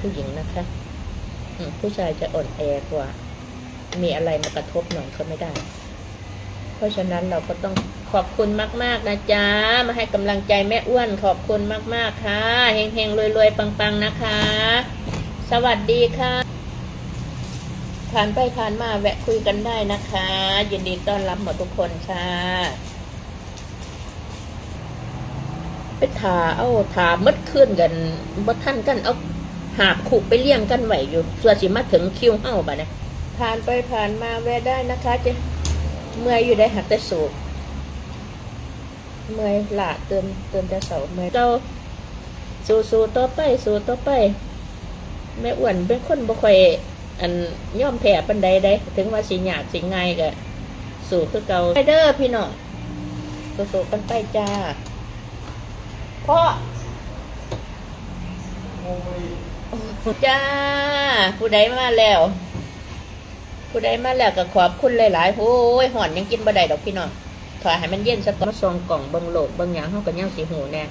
ผู้หญิงนะคะผู้ชายจะอ่อนแอกว่า มีอะไรมากระทบหน่อยก็ไม่ได้ เพราะฉะนั้นเราก็ต้องขอบคุณมาก ๆ นะจ๊ะ มาให้กำลังใจแม่อ้วนขอบคุณมาก ๆ ค่ะเฮงๆรวยๆปัง ๆ นะคะ สวัสดีค่ะผ่านไปผ่านมาแวะคุยกันได้นะคะ ยินดีต้อนรับหมดทุกคนค่ะไปถาเอาถามัดขึ้นกันบ่ท่านกันเอา หาบขู่ไปเลี้ยงกันไหวอยู่ส่วนสิมาถึงคิวเฮ้าบ่นะผ่านไปผ่านมาแวะได้นะคะจะเมื่อยอยู่ได้หักแต่สูบเมื่อยหลาเติมเติมแต่เสาเมื่อยเราสู้สู้ต่อไปสู้ต่อไปแม่อ้วนเป็นคนบ่ค่อยอันย่อมแพ้ปันใดได้ ถึงว่าสิยากสิง่ายก็สู้คือเก่าไปเด้อพี่น้องสู้ๆกันไปจ้าพ่อ จ้า ผู้ใดมาแล้ว ผู้ใดมาแล้วก็ขอบคุณหลายๆโอ้ยหอนยังกินบ่ได้ดอกพี่น้องถอยให้มันเย็นสักก่อนซองกล่องบิ่งโลดเบิ่งหยังเฮาก็ยังสิหูแน่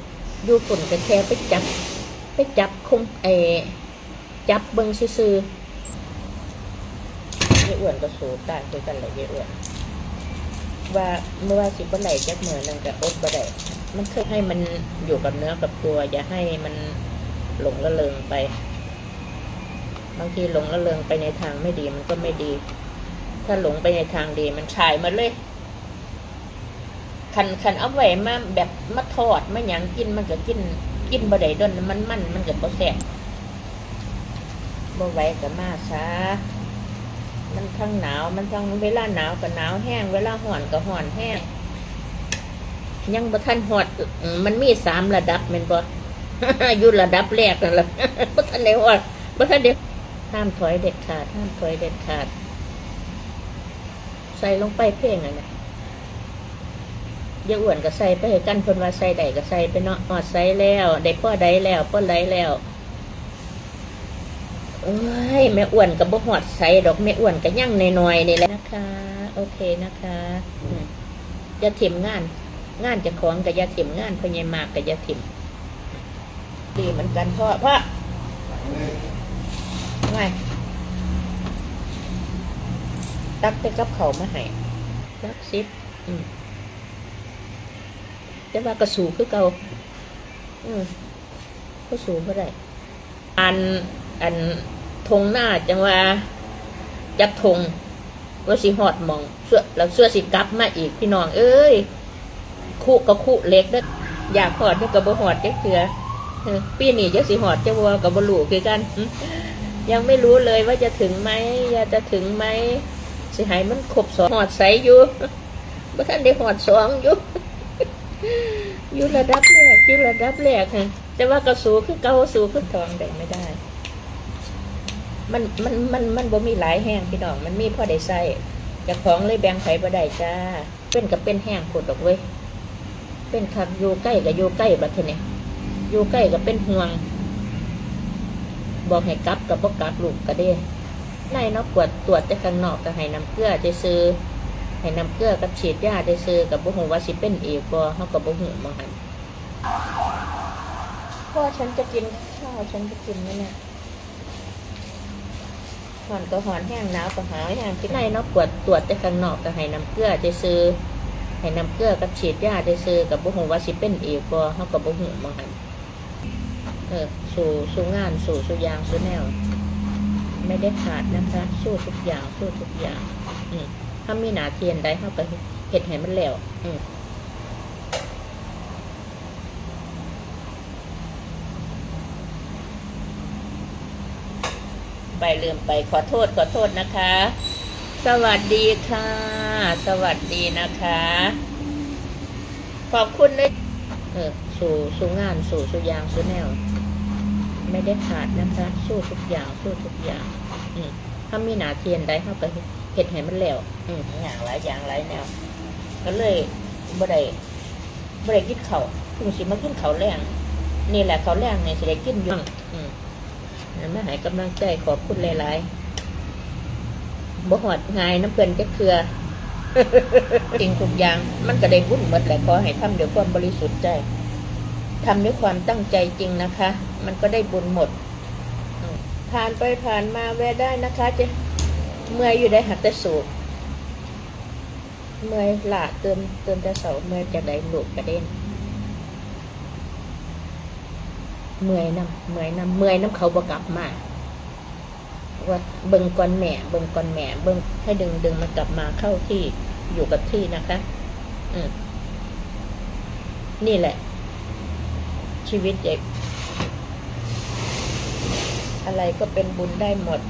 อยู่ฝุ่นก็แค่ไปจับ ไปจับคุมเอจับเบิ่งซื่อๆยายอ้วนก็สูบได้คือกันแหละยายอ้วนว่าเมื่อว่าสิบ่ไหลจักเหมือนนั่นก็อดบ่ได้มันคือให้มันอยู่กับเนื้อกับตัว อย่าให้มัน หลงละเลงไป บางทีหลงละเลงไปในทางไม่ดีมันก็ไม่ดี ถ้าหลงไปในทางดีมันฉายมาเลยคันคันเอาไว้มาแบบมาทอดมาหยังกินมันก็กิน กินบ่ได้ดนมันมันมันก็บ่แซ่บบ่ไหวก็มาซะมันทั้งหนาวมันทั้งเวลาหนาวก็หนาวแห้ง เวลาร้อนก็ร้อนแห้ง ยังบ่ทันหอดมันมีสามระดับแม่นบ่ อยู่ระดับแรกนั่นแหละบ่ทันได้หอดบ่ทันได้ห้ามถอยเด็ดขาดห้ามถอยเด็ดขาด ใส่ลงไปเพ่งอะนะอย่าอ้วนก็ใส่ไปให้กันเพิ่นว่าใส่ใดก็ใส่ไปเนาะหอดใส่แล้วได้พ่อใดแล้วพ่อใดแล้วเอ้ยแม่อ้วนก็บ่หอดใส่ดอกแม่อ้วนก็ยังในน้อยนี่แหละนะคะ โอเคนะคะอย่าถิ่มงาน งานจะของกับยาถิ่มงานพญามากกับยาถิ่ม ดีเหมือนกันพ่อพ่อไงตักไปกับเขามาให้ตักซิปอืมแต่ว่ากระสูคือเก่าอืมก็สูบ่อได้อันอันทงหน้าจังว่าจักทงว่าสิหอดหมองเสื้อแล้วเสื้อสิกลับมาอีกพี่น้องเอ้ยคู่กับคู่เล็กเด้ออยากหอดเนี่ยกับบหอดจักเถือ ปีนี้จะสิหอดจะวัวกับบลูคือกัน ยังไม่รู้เลยว่าจะถึงไหมยาจะถึงไหมสิหายมันครบสองหอดใสอยู่บ่ท่านได้หอดสองอยู่อยู่ระดับแรกอยู่ระดับแรกฮะแต่ว่ากระสูคือเกาสูคือทองได้ไม่ได้ มันมันมันมันบ่มีหลายแห้งพี่น้องมันมีพ่อได้ใส่เจะของเลยแบ่งไผบ่ได้จ้า เป็นกับเป็นแห้งผดดอกเว้ยเป็นคักอยู่ใกล้กับอยู่ใกล้บัดเทอนี่ย อยู่ใกล้กับเป็นห่วง บอกให้กลับกับบ่กลับลูกก็ได้ในเนาะกวดตรวจแต่ข้างนอกก็ให้น้ำเกลือจะซื้อให้น้ำเกลือกับฉีดยาได้ซื้อกับบ่ฮู้ว่าสิเป็นอีกบ่เฮาก็บ่ฮู้บ่หั่นพ่อฉันจะกินข้าวฉันจะกินไหมเนี่ยหอนก็หอนแห้งหนาวก็หาวแห้งกินในเนาะกวดตรวจแต่ข้างนอกก็ให้น้ำเกลือจะซื้อให้น้ำเกลือกับฉีดยาได้ซื้อกับบุหูว่าสิเป็นอีกบ่เฮากับบุหูมาหัน เออสู่สู่งานสู่สู่ยางสู่แนว ไม่ได้ขาดนะคะสู้ทุกอย่างสู้ทุกอย่าง อืมถ้ามีหนาเทียนได้เฮาก็เฮ็ดให้มันแล้ว อืมไปลืมไปขอโทษขอโทษนะคะ สวัสดีค่ะ สวัสดีนะคะ ขอบคุณเลยเออสู่สู่งานสู่สู่ยางสู่แนว ไม่ได้ขาดนะคะ สู้ทุกอย่างสู้ทุกอย่าง อืมถ้ามีหนาเทียนได้เข้าไปเห็ดให้มันแล้ว อืมอย่างหลายอย่างหลายแนว ก็เลยบ่ได้บ่ได้กินเขาพิ่งสิมากินเขาแรงนี่แหละเขาแรงเนี่ยสิได้กินอยู่อืมนั่นมาให้กำลังใจขอบคุณหลายๆบ่หอดง่ายน้ำเพื่อนจะเคือจริงทุกอย่างมันก็ได้บุญหมดแหละขอให้ทำเด้วยวความบริสุทธิ์ใจทำด้วยความตั้งใจจริงนะคะ มันก็ได้บุญหมด ผ่านไปผ่านมาแวะได้นะคะ จะเมื่อยอยู่ได้หักแต่สูบเมื่อยหลาเติมเติมแต่เสาเมื่อยจะได้หลุดกระเด็นเมื่อยน้ำเมื่อยน้ำเมื่อยน้ำเขาบกลับมาว่าเบิ่งก่อนแหม่เบิ่งก่อนแหม่เบิ่งให้ดึงดึงมันกลับมาเข้าที่อยู่กับที่นะคะ อืมนี่แหละ ชีวิตเด็ก อะไรก็เป็นบุญได้หมด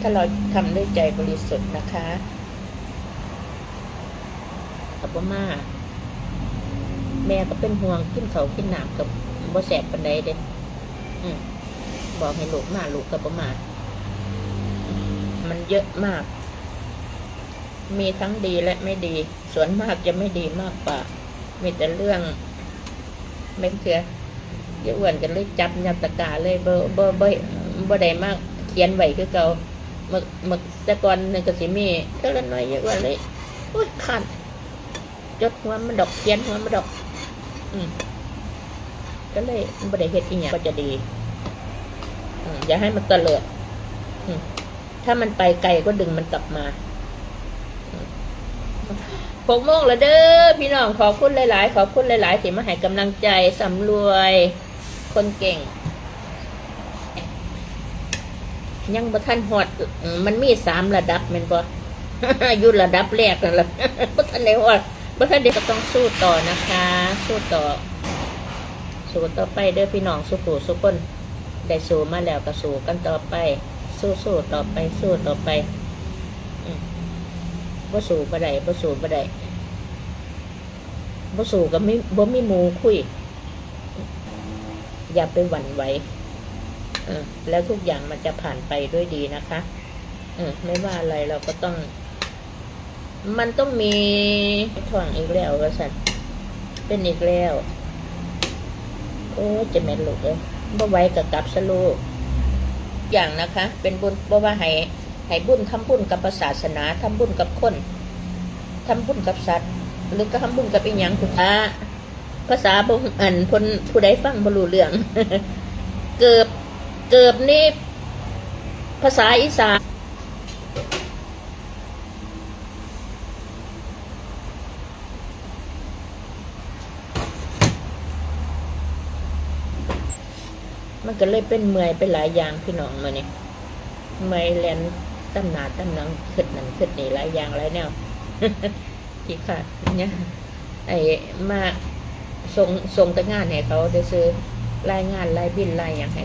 ถ้าเราทำด้วยใจบริสุทธิ์นะคะกับมาแม่ก็เป็นห่วงขึ้นเขาขึ้นหนามกับบ่แสบปันใดเด้อืมบอกให้ลูกมาลูกกับบ่มามันเยอะมาก มีทั้งดีและไม่ดี ส่วนมากจะไม่ดีมากกว่า มีแต่เรื่องไม่เถื่อ ยอะอ้วนกันเลยจับยับตะกาเลยเบอร์เบอร์เบอร์บ่ได้มากเขียนไว้คือเก่าเมื่อเมื่อแต่ก่อนนึงก็สิมีเท่าละน้อยเยอะอ้วนเลยโอ้ยขันจดหัวมันดอกเขียนหัวมันดอก อืมก็เลยบ่ได้เฮ็ดอีหยังก็จะดีอย่าให้มันเตลิดถ้ามันไปไกลก็ดึงมันกลับมาหกโมงแล้วเด้อพี่น้องขอบคุณหลาย ๆ ขอบคุณหลาย ๆ ที่มาให้กำลังใจสำรวย คนเก่ง ยังบ่ทันหอด มันมีสามระดับแม่นบ่อยู่ระดับแรกนั่นแหละบ่ทันได้หอดบ่ทันได้ก็ต้องสู้ต่อนะคะ สู้ต่อ สู้ต่อไปเด้อพี่น้องสู้ผู้สู้คนได้สู้มาแล้วก็สู้กันต่อไป สู้สู้ต่อไป สู้ต่อไปบ่สู้บ่ได้บ่สู้บ่ได้บ่สู้ก็ไม่บ่มีหมูคุย อย่าไปหวั่นไหวเออแล้วทุกอย่างมันจะผ่านไปด้วยดีนะคะเออไม่ว่าอะไรเราก็ต้อง มันต้องมีถ่วงอีกแล้วว่าสันเป็นอีกแล้ว โอ้จะแม่นลูกเลยบ่ไหวกับกับสลูกอย่างนะคะ เป็นบุญบ่ว่าให้ให้บุญทำบุญกับศาสนาทำบุญกับคนทำบุญกับสัตว์ หรือก็ทำบุญกับอีหยังคุณตา ภาษาบ่อันพนผู้ใดฟังบ่รู้เรื่อง เกือบเกือบนี่ภาษาอีสานมันก็เลยเป็นเมื่อยไปหลายอย่างพี่น้องมาเนี่ยเมื่อยแลนตั้มหนาตั้มนังขึ้นนั่นขึ้นนี่หลายอย่างหลายแนวที่ค่ะเนี่ยไอ้มา ส่งส่งแต่งานให้เขาได้ซื้อรายงานรายบินรายอย่างให้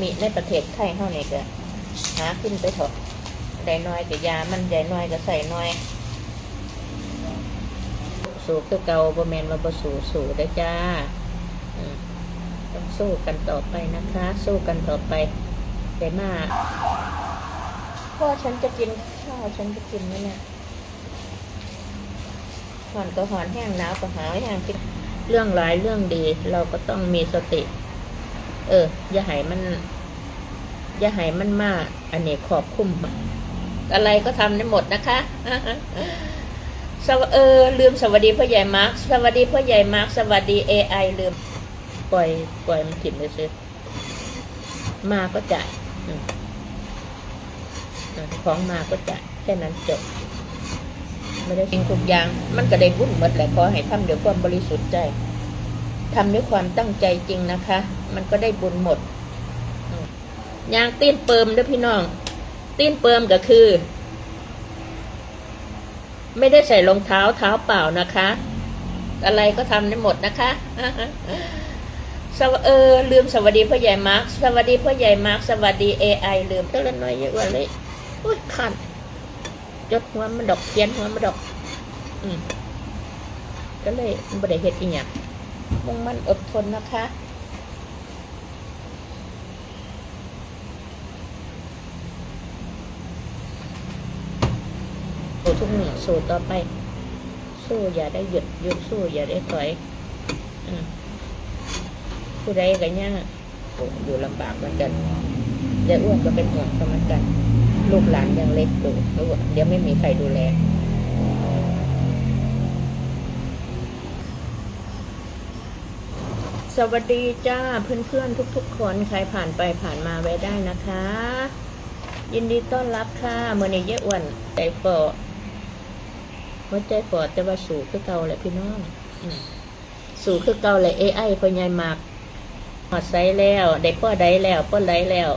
มีในประเทศไทยเท่านี้ก็หาขึ้นไปเถอะได้น้อยกับยามันใหญ่น้อยก็ใส่น้อย สู้คือเก่าบ่แมนมาบ่สู้สู้ได้จ้าอืมต้องสู้กันต่อไปนะคะ สู้กันต่อไปได้มาพ่อฉันจะกินข้าวฉันจะกินไหมเนี่ยหอนก็หอนแห้งหนาวก็หาวแห้งกิน เรื่องร้ายเรื่องดี เราก็ต้องมีสติ เออ อย่าให้มัน อย่าให้มันมากอันนี้ขอบคุ้มอะไรก็ทำได้หมดนะคะสวเออลืมสวัสดีพ่อใหญ่มาร์คสวัสดีพ่อใหญ่มาร์คสวัสดีเอไอลืม ปล่อย ปล่อยมันถิ่มเลยซิมาก็จ่ายของมาก็จ่ายแค่นั้นจบ ไม่ได้สิ่งทุกอย่าง มันก็ได้บุญหมดแหละขอให้ทำด้วยความบริสุทธิ์ใจทำด้วยความตั้งใจจริงนะคะ มันก็ได้บุญหมดยางตีนเปิมด้วยพี่น้อง ตีนเปิมก็คือ ไม่ได้ใส่รองเท้าเท้าเปล่านะคะ อะไรก็ทำได้หมดนะคะสวเออลืมสวัสดีพ่อใหญ่มาร์คสวัสดีพ่อใหญ่มาร์คสวัสดีเอไอลืมตัวละน้อยเยอะกว่าเลยโอ้ยขัน จดหัวมันดอกเขียนหัวมันดอก อืมก็เลยบริเหตุอีกอย่างมุ่งมันอดทนนะคะสู้ทุกหนึ่งสู้ต่อไป สู้อย่าได้หยุดหยุดสู้อย่าได้ถอยอืมผู้ใดกันย่างอยู่ลำบากเหมือนกันยายอ้วนก็เป็นห่วงเหมือนกัน ลูกหลานยังเล็กอยู่เดี๋ยวไม่มีใครดูแลสวัสดีจ้าเพื่อนๆทุก ๆ คนใครผ่านไปผ่านมาแวะได้นะคะ ยินดีต้อนรับค่ะเมื่อนี้เยอะอ้วนใจฟอหัวใจฟอแต่ว่าสูคือเก่าแหละพี่น้องสูคือเก่าแหละ AI พ่อใหญ่มากหอดไซแล้ว ได้พ่อได้แล้วพ่อได้แล้ว